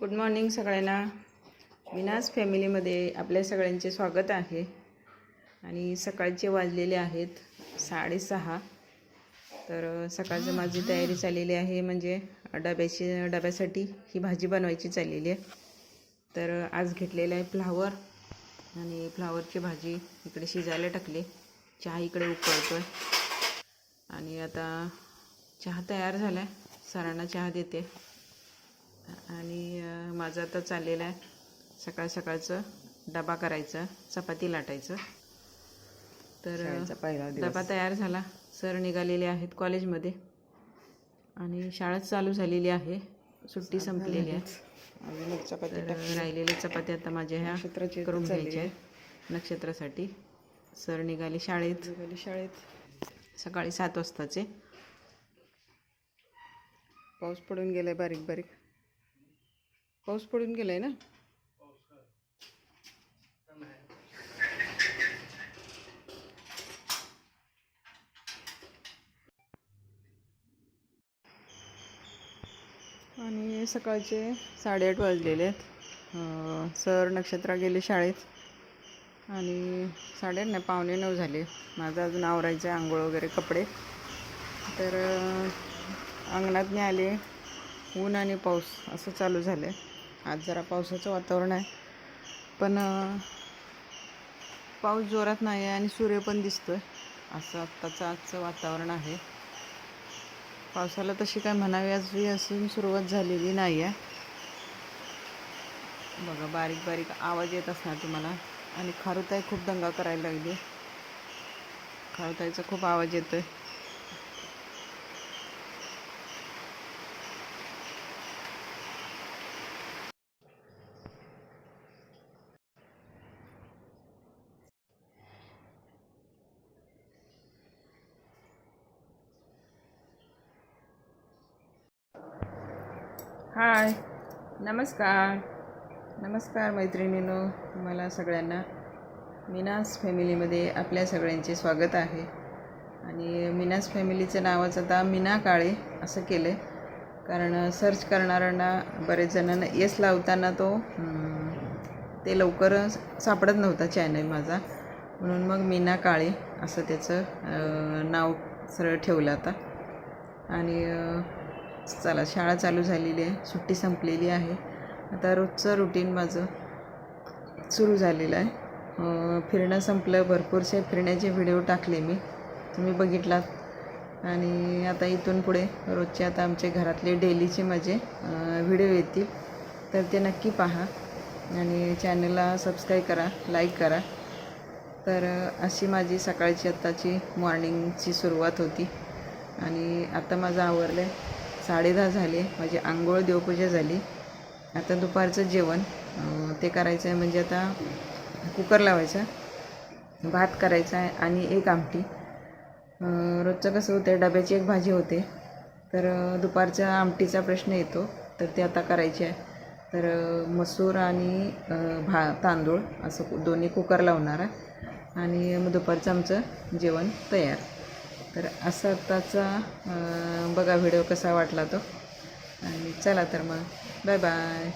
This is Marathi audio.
गुड मॉर्निंग सगळ्यांना. विनास फॅमिलीमध्ये आपल्या सगळ्यांचे स्वागत आहे. आणि सकाळचे वाजलेले आहेत साडेसहा. तर सकाळचं माझी तयारी चाललेली आहे म्हणजे डब्याची डब्यासाठी ही भाजी बनवायची चाललेली आहे. तर आज घेतलेलं आहे फ्लावर आणि फ्लावरची भाजी इकडे शिजायला टाकली. चहा इकडे उकळतो आहे आणि आता चहा तयार झाला आहे सरांना चहा देते. आणि माझं आता चाललेलं आहे सकाळ सकाळचं डबा करायचा चपाती लाटायचं. तर डबा तयार झाला. सर निघालेले आहेत कॉलेजमध्ये आणि शाळा चालू झालेली आहे. सुट्टी संपलेली आहे. चपाती राहिलेल्या चपात्या आता माझ्या ह्या करून घ्यायच्या आहेत नक्षत्रासाठी. सर निघाले शाळेत. शाळेत. सकाळी सात वाजताचे. पाऊस पडून गेलाय बारीक बारीक. पाऊस पडून गेलाय ना? आणि सकाळचे साडेआठ वाजलेले आहेत. सर नक्षत्रा गेले शाळेत. आणि साडेआठ नाही पावणे नऊ झाले. माझं अजून आवरायचं आंघोळ वगैरे कपडे. तर अंगणात मी आले ऊन आणि पाऊस असं चालू झालं आहे आज जरा पावसाचं वातावरण आहे. पण पाऊस जोरात नाही आहे आणि सूर्य पण दिसतो आहे असं आत्ताचं आजचं वातावरण आहे. पावसाला तशी काय म्हणावी अजून असून सुरुवात झालेली नाही आहे बघा बारीक बारीक आवाज येत असणार तुम्हाला. आणि खारुताई खूप दंगा करायला लागली. खारुताईचा खूप आवाज येतो आहे हाय. नमस्कार. नमस्कार मैत्रिणीनो तुम्हाला सगळ्यांना. मिनास फॅमिलीमध्ये आपल्या सगळ्यांचे स्वागत आहे. आणि मिनास फॅमिलीचं नावाचं आता मीना काळे असं केलं आहे कारण सर्च करणाऱ्यांना बरेच जणांना येस लावताना तो ते लवकर सापडत नव्हता चॅनल माझा. म्हणून मग मीना काळे असं त्याचं नाव सरळ ठेवलं आता. आणि चला शाळा चालू झालेली आहे. सुट्टी संपलेली आहे. आता रोजचं रुटीन माझं सुरू झालेलं आहे. फिरणं संपलं. भरपूरसे फिरण्याचे व्हिडिओ टाकले मी. तुम्ही बघितलात. आणि आता इथून पुढे रोजचे आता आमचे घरातले डेलीचे माझे व्हिडिओ येतील. तर ते नक्की पहा. आणि चॅनलला सबस्क्राईब करा लाईक करा. तर अशी माझी सकाळची आत्ताची मॉर्निंगची सुरुवात होती. आणि आता माझं आवरलं आहे साडेदहा झाले माझी आंघोळ देवपूजा झाली. आता दुपारचं जेवण ते करायचं आहे म्हणजे आता कुकर लावायचा भात करायचा आहे आणि एक आमटी. रोजचं कसं होतं डब्याची एक भाजी होते. तर दुपारच्या आमटीचा प्रश्न येतो तर ते आता करायचे आहे. तर मसूर आणि भा तांदूळ असं कु- दोन्ही कुकर लावणार आहे. आणि मग दुपारचं आमचं जेवण तयार. तर असा आत्ताचा बघा व्हिडिओ कसा वाटला तो. आणि चला तर मग. Bye bye.